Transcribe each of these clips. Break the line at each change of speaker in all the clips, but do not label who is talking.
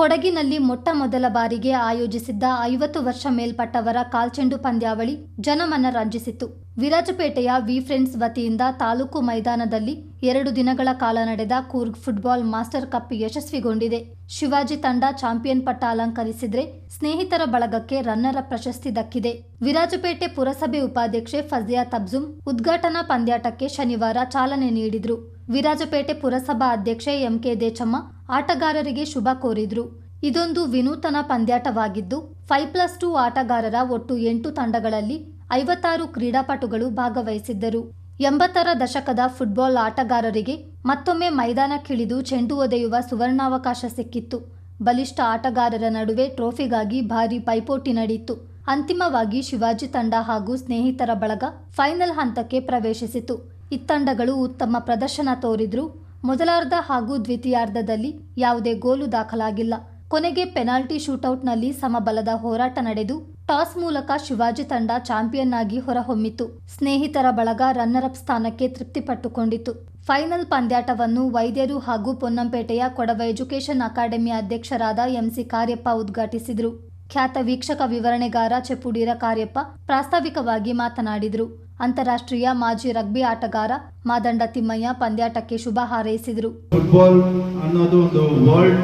ಕೊಡಗಿನಲ್ಲಿ ಮೊಟ್ಟ ಮೊದಲ ಬಾರಿಗೆ ಆಯೋಜಿಸಿದ್ದ ಐವತ್ತು ವರ್ಷ ಮೇಲ್ಪಟ್ಟವರ ಕಾಲ್ಚೆಂಡು ಪಂದ್ಯಾವಳಿ ಜನಮನ ರಂಜಿಸಿತು ವಿರಾಜಪೇಟೆಯ ವಿ ಫ್ರೆಂಡ್ಸ್ ವತಿಯಿಂದ ತಾಲೂಕು ಮೈದಾನದಲ್ಲಿ ಎರಡು ದಿನಗಳ ಕಾಲ ನಡೆದ ಕೂರ್ಗ್ ಫುಟ್ಬಾಲ್ ಮಾಸ್ಟರ್ ಕಪ್ ಯಶಸ್ವಿಗೊಂಡಿದೆ. ಶಿವಾಜಿ ತಂಡ ಚಾಂಪಿಯನ್ ಪಟ್ಟ ಅಲಂಕರಿಸಿದ್ರೆ ಸ್ನೇಹಿತರ ಬಳಗಕ್ಕೆ ರನ್ನರ ಪ್ರಶಸ್ತಿ ದಕ್ಕಿದೆ. ವಿರಾಜಪೇಟೆ ಪುರಸಭೆ ಉಪಾಧ್ಯಕ್ಷೆ ಫಜಿಯಾ ತಬ್ಜುಮ್ ಉದ್ಘಾಟನಾ ಪಂದ್ಯಾಟಕ್ಕೆ ಶನಿವಾರ ಚಾಲನೆ ನೀಡಿದ್ರು. ವಿರಾಜಪೇಟೆ ಪುರಸಭಾ ಅಧ್ಯಕ್ಷೆ ಎಂಕೆ ದೇಚಮ್ಮ ಆಟಗಾರರಿಗೆ ಶುಭ ಕೋರಿದ್ರು. ಇದೊಂದು ವಿನೂತನ ಪಂದ್ಯಾಟವಾಗಿದ್ದು ಫೈವ್ ಪ್ಲಸ್ ಟೂ ಆಟಗಾರರ ಒಟ್ಟು ಎಂಟು ತಂಡಗಳಲ್ಲಿ ಐವತ್ತಾರು ಕ್ರೀಡಾಪಟುಗಳು ಭಾಗವಹಿಸಿದ್ದರು. ಎಂಬತ್ತರ ದಶಕದ ಫುಟ್ಬಾಲ್ ಆಟಗಾರರಿಗೆ ಮತ್ತೊಮ್ಮೆ ಮೈದಾನಕ್ಕಿಳಿದು ಚೆಂಡು ಒದೆಯುವ ಸುವರ್ಣಾವಕಾಶ ಸಿಕ್ಕಿತ್ತು. ಬಲಿಷ್ಠ ಆಟಗಾರರ ನಡುವೆ ಟ್ರೋಫಿಗಾಗಿ ಭಾರೀ ಪೈಪೋಟಿ ನಡೆಯಿತು. ಅಂತಿಮವಾಗಿ ಶಿವಾಜಿ ತಂಡ ಹಾಗೂ ಸ್ನೇಹಿತರ ಬಳಗ ಫೈನಲ್ ಹಂತಕ್ಕೆ ಪ್ರವೇಶಿಸಿತು. ಇತ್ತಂಡಗಳು ಉತ್ತಮ ಪ್ರದರ್ಶನ ತೋರಿದ್ರು. ಮೊದಲಾರ್ಧ ಹಾಗೂ ದ್ವಿತೀಯಾರ್ಧದಲ್ಲಿ ಯಾವುದೇ ಗೋಲು ದಾಖಲಾಗಿಲ್ಲ. ಕೊನೆಗೆ ಪೆನಾಲ್ಟಿ ಶೂಟೌಟ್ನಲ್ಲಿ ಸಮಬಲದ ಹೋರಾಟ ನಡೆದು, ಟಾಸ್ ಮೂಲಕ ಶಿವಾಜಿ ತಂಡ ಚಾಂಪಿಯನ್ ಆಗಿ ಹೊರಹೊಮ್ಮಿತು. ಸ್ನೇಹಿತರ ಬಳಗ ರನ್ನರ್ ಅಪ್ ಸ್ಥಾನಕ್ಕೆ ತೃಪ್ತಿಪಟ್ಟುಕೊಂಡಿತು. ಫೈನಲ್ ಪಂದ್ಯಾಟವನ್ನು ವೈದ್ಯರು ಹಾಗೂ ಪೊನ್ನಂಪೇಟೆಯ ಕೊಡವ ಎಜುಕೇಷನ್ ಅಕಾಡೆಮಿ ಅಧ್ಯಕ್ಷರಾದ ಎಂಸಿ ಕಾರ್ಯಪ್ಪ ಉದ್ಘಾಟಿಸಿದರು. ಖ್ಯಾತ ವೀಕ್ಷಕ ವಿವರಣೆಗಾರ ಚೆಪ್ಪುಡೀರ ಕಾರ್ಯಪ್ಪ ಪ್ರಾಸ್ತಾವಿಕವಾಗಿ ಮಾತನಾಡಿದರು. ಅಂತಾರಾಷ್ಟ್ರೀಯ ಮಾಜಿ ರಗ್ಬಿ ಆಟಗಾರ ಮಾದಂಡ ತಿಮ್ಮಯ್ಯ ಪಂದ್ಯಾಟಕ್ಕೆ ಶುಭ ಹಾರೈಸಿದರು.
ಫುಟ್ಬಾಲ್ ಅನ್ನೋದು ಒಂದು ವರ್ಲ್ಡ್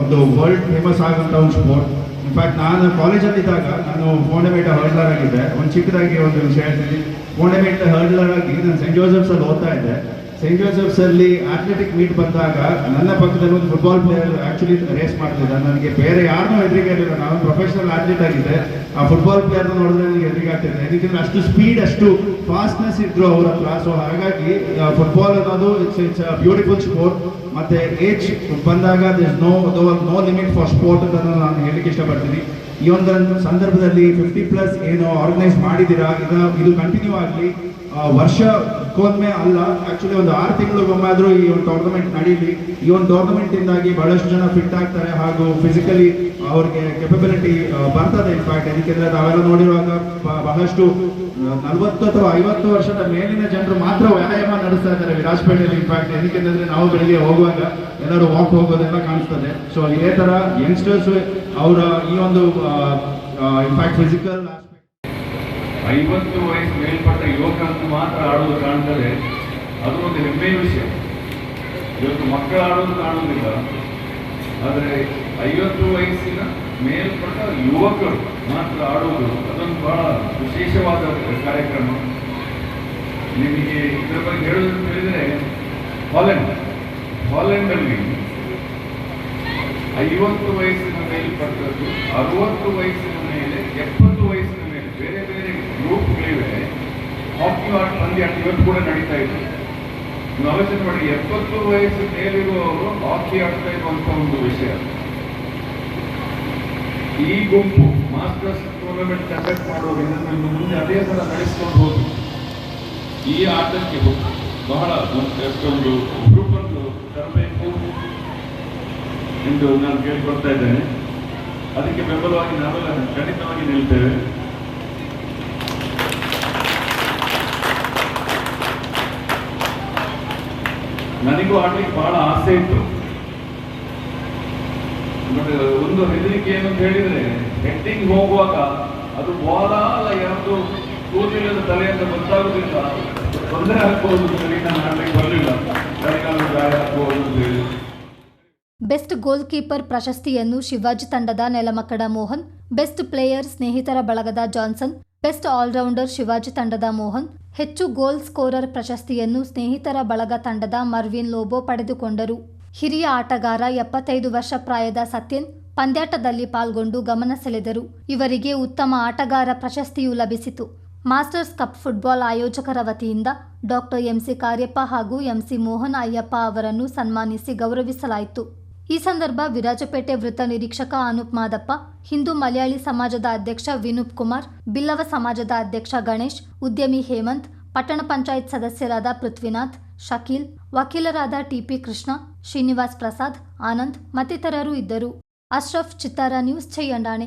ಒಂದು ವರ್ಲ್ಡ್ ಫೇಮಸ್ ಆಗಂತ ಒಂದು ಸ್ಪೋರ್ಟ್ ಇನ್ಫ್ಯಾಕ್ಟ್ ನಾನು ಕಾಲೇಜಲ್ಲಿ ಇದ್ದಾಗ ನಾನು ಫೋಂಡಮೇಟ ಹರ್ಡ್ಲರ್ ಆಗಿದ್ದೆ. ಒಂದು ಚಿಕ್ಕದಾಗಿ ಒಂದು ವಿಷಯ ಹೇಳ್ತೀನಿ. ಫೋಂಡಮೇಟ ಹರ್ಡ್ಲರ್ ಆಗಿ ನಾನು ಸೆಂಟ್ ಜೋಸೆಫ್ಸ್ ಅಲ್ಲಿ ಓದ್ತಾ ಇದ್ದೆ. ಸೆಂಟ್ ಜೋಸೆಫ್ಸ್ ಅಲ್ಲಿ ಅಥ್ಲೆಟಿಕ್ ಮೀಟ್ ಬಂದಾಗ ನನ್ನ ಪಕ್ಕದಲ್ಲಿ ಒಂದು ಫುಟ್ಬಾಲ್ ಪ್ಲೇಯರ್ ಆಕ್ಚುಲಿ ರೇಸ್ ಮಾಡ್ತಿದ್ದ. ನನಗೆ ಬೇರೆ ಯಾರನ್ನೂ ಎದುರಿಗೆ ಇರಲಿಲ್ಲ ನಾನು ಪ್ರೊಫೆಷನಲ್ ಆಗಿದೆ ಆ ಫುಟ್ಬಾಲ್ ಪ್ಲೇಯರ್ ನೋಡಿದ್ರೆ ನನಗೆ ಎದುರಿಗೆ ಆಗ್ತಿದೆ ಯಾಕಂದ್ರೆ ಅಷ್ಟು ಸ್ಪೀಡ್ ಅಷ್ಟು ಫಾಸ್ಟ್ನೆಸ್ ಇದ್ರು ಅವರ ಹತ್ರ. ಸೊ ಹಾಗಾಗಿ ಫುಟ್ಬಾಲ್ ಅನ್ನೋದು ಇಟ್ಸ್ ಇಟ್ಸ್ ಬ್ಯೂಟಿಫುಲ್ ಸ್ಪೋರ್ಟ್ ಮತ್ತೆ ಏಜ್ ಬಂದಾಗ this no no limit for sport ಅಂತ ನಾನು ಹೇಳಿಕ್ಕೆ ಇಷ್ಟಪಡ್ತೀನಿ. ಈ ಒಂದು ಸಂದರ್ಭದಲ್ಲಿ ಫಿಫ್ಟಿ ಪ್ಲಸ್ ಏನು ಆರ್ಗನೈಸ್ ಮಾಡಿದ್ದೀರಾ? ಇದು ಕಂಟಿನ್ಯೂ ಆಗಲಿ. ವರ್ಷಕ್ಕೊಮ್ಮೆ ಅಲ್ಲ. ಆಕ್ಚುಲಿ ಒಂದು ಆರು ತಿಂಗಳಿಗೊಮ್ಮೆ ಆದರೂ ಈ ಒಂದು ಟೂರ್ನಮೆಂಟ್ ನಡೀಲಿ. ಈ ಒಂದು ಟೂರ್ನಮೆಂಟ್ ಇಂದಾಗಿ ಬಹಳಷ್ಟು ಜನ ಫಿಟ್ ಆಗ್ತಾರೆ ಹಾಗೂ ಫಿಸಿಕಲಿ ಅವ್ರಿಗೆ ಕೆಪಬಿಲಿಟಿ ಬರ್ತದೆ. ಇನ್ಫ್ಯಾಕ್ಟ್ ಯಾಕೆಂದ್ರೆ ನಾವೆಲ್ಲ ನೋಡಿರುವಾಗ ಬಹಳಷ್ಟು ನಲವತ್ತು ಅಥವಾ ಐವತ್ತು ವರ್ಷದ ಮೇಲಿನ ಜನರು ಮಾತ್ರ ವ್ಯಾಯಾಮ ನಡೆಸ್ತಾ ಇದ್ದಾರೆ ವಿರಾಜಪೇಟೆಯಲ್ಲಿ. ಇನ್ಫ್ಯಾಕ್ಟ್ ಏನಕ್ಕೆಂದ್ರೆ ನಾವು ಬೆಳಿಗ್ಗೆ ಹೋಗುವಾಗ ಎಲ್ಲರೂ ವಾಕ್ ಹೋಗೋದೆಲ್ಲ ಕಾಣಿಸ್ತದೆ. ಸೊ ಇದೇ ತರ ಯಂಗ್ಸ್ಟರ್ಸ್ ಅವರ ಈ ಒಂದು ಇನ್ಫ್ಯಾಕ್ಟ್ ಫಿಸಿಕಲ್
ಐವತ್ತು ವಯಸ್ಸು ಮೇಲ್ಪಟ್ಟ ಯುವಕ ಅಂತ ಮಾತ್ರ ಆಡೋದು ಕಾಣ್ತದೆ. ಅದು ಒಂದು ಹೆಮ್ಮೆಯ ವಿಷಯ. ಇವತ್ತು ಮಕ್ಕಳು ಆಡೋದು ಕಾಣುವುದಿಲ್ಲ. ಆದರೆ ಐವತ್ತು ವಯಸ್ಸಿನ ಮೇಲ್ಪಟ್ಟ ಯುವಕರು ಮಾತ್ರ ಆಡುವುದು ಅದೊಂದು ಬಹಳ ವಿಶೇಷವಾದ ಕಾರ್ಯಕ್ರಮ. ನಿಮಗೆ ಇದರ ಬಗ್ಗೆ ಹೇಳೋದು ಹೇಳಿದರೆ ಹಾಲೆಂಡ್, ಹಾಲೆಂಡಲ್ಲಿ ಐವತ್ತು ವಯಸ್ಸಿನ ಮೇಲ್ಪಟ್ಟದ್ದು ಅರುವತ್ತು ವಯಸ್ಸಿನ ಮೇಲೆ ಎಪ್ಪತ್ತು ವಯಸ್ಸಿನ ಮೇಲೆ ಬೇರೆ ಬೇರೆ ಗ್ರೂಪ್ಗಳಿವೆ ಹಾಕಿ ಆಟ ಪಂದ್ಯ ಇವತ್ತು ಕೂಡ ನಡೀತಾ ಇದೆ. ನೀವು ಆಲೋಚನೆ ಮಾಡಿ, ಎಪ್ಪತ್ತು ವಯಸ್ಸು ಮೇಲಿರುವವರು ಹಾಕಿ ಆಡ್ತಾ ಇರುವಂತ ಒಂದು ವಿಷಯ. ಈ ಗುಂಪು ಮಾಸ್ಟರ್ಸ್ ಟೂರ್ನಮೆಂಟ್ ಕಂಡಕ್ಟ್ ಇದನ್ನು ಇನ್ನು ಮುಂದೆ ಅದೇ ಥರ ನಡೆಸಿಕೊಂಡು ಹೋಗಿ ಈ ಆಟಕ್ಕೆ ಬಹಳ ಒಂದು ಗ್ರೂಪನ್ನು ತರಬೇಕು ಎಂದು ನಾನು ಕೇಳಿಕೊಳ್ತಾ ಇದ್ದೇನೆ. ಅದಕ್ಕೆ ಬೆಂಬಲವಾಗಿ ನಾವೆಲ್ಲ ಖಂಡಿತವಾಗಿ ನಿಲ್ತೇವೆ. ನನಗೂ ಆಡ್ಲಿಕ್ಕೆ ಬಹಳ ಆಸೆ ಇತ್ತು. ಒಂದು ಹೆದರಿಕೆ ಏನು ಹೇಳಿದ್ರೆ ಹೆಡ್ಡಿಂಗ್ ಹೋಗುವಾಗ ಅದು ಬಾಲ ಅಲ್ಲ ಯಾವುದು ಕೂದಲಿಲ್ಲದ ತಲೆ ಅಂತ ಗೊತ್ತಾಗುದಿಲ್ಲ ತೊಂದರೆ ನಾನು ಆಡ್ಲಿಕ್ಕೆ ಬರಲಿಲ್ಲ.
ಬೆಸ್ಟ್ ಗೋಲ್ ಕೀಪರ್ ಪ್ರಶಸ್ತಿಯನ್ನು ಶಿವಾಜಿ ತಂಡದ ನೆಲಮಕ್ಕಡ ಮೋಹನ್, ಬೆಸ್ಟ್ ಪ್ಲೇಯರ್ ಸ್ನೇಹಿತರ ಬಳಗದ ಜಾನ್ಸನ್ ಬೆಸ್ಟ್ ಆಲ್ರೌಂಡರ್ ಶಿವಾಜಿ ತಂಡದ ಮೋಹನ್, ಹೆಚ್ಚು ಗೋಲ್ ಸ್ಕೋರರ್ ಪ್ರಶಸ್ತಿಯನ್ನು ಸ್ನೇಹಿತರ ಬಳಗ ತಂಡದ ಮರ್ವಿನ್ ಲೋಬೋ ಪಡೆದುಕೊಂಡರು. ಹಿರಿಯ ಆಟಗಾರ ಎಪ್ಪತ್ತೈದು ವರ್ಷ ಪ್ರಾಯದ ಸತ್ಯನ್ ಪಂದ್ಯಾಟದಲ್ಲಿ ಪಾಲ್ಗೊಂಡು ಗಮನ ಸೆಳೆದರು. ಇವರಿಗೆ ಉತ್ತಮ ಆಟಗಾರ ಪ್ರಶಸ್ತಿಯೂ ಲಭಿಸಿತು. ಮಾಸ್ಟರ್ಸ್ ಕಪ್ ಫುಟ್ಬಾಲ್ ಆಯೋಜಕರ ವತಿಯಿಂದ ಡಾಕ್ಟರ್ ಎಂಸಿ ಕಾರ್ಯಪ್ಪ ಹಾಗೂ ಎಂಸಿ ಮೋಹನ್ ಅಯ್ಯಪ್ಪ ಅವರನ್ನು ಸನ್ಮಾನಿಸಿ ಗೌರವಿಸಲಾಯಿತು. ಈ ಸಂದರ್ಭ ವಿರಾಜಪೇಟೆ ವೃತ್ತ ನಿರೀಕ್ಷಕ ಅನೂಪ್ ಮಾದಪ್ಪ, ಹಿಂದೂ ಮಲಯಾಳಿ ಸಮಾಜದ ಅಧ್ಯಕ್ಷ ವಿನೂಪ್ ಕುಮಾರ್, ಬಿಲ್ಲವ ಸಮಾಜದ ಅಧ್ಯಕ್ಷ ಗಣೇಶ್, ಉದ್ಯಮಿ ಹೇಮಂತ್, ಪಟ್ಟಣ ಪಂಚಾಯತ್ ಸದಸ್ಯರಾದ ಪೃಥ್ವಿನಾಥ್, ಶಕೀಲ್, ವಕೀಲರಾದ ಟಿಪಿ ಕೃಷ್ಣ, ಶ್ರೀನಿವಾಸ್ ಪ್ರಸಾದ್, ಆನಂದ್ ಮತ್ತಿತರರು ಇದ್ದರು. ಅಶ್ರಫ್ ಚಿತ್ತಾರ ನ್ಯೂಸ್, ಚೈಯಂಡಾಣೆ.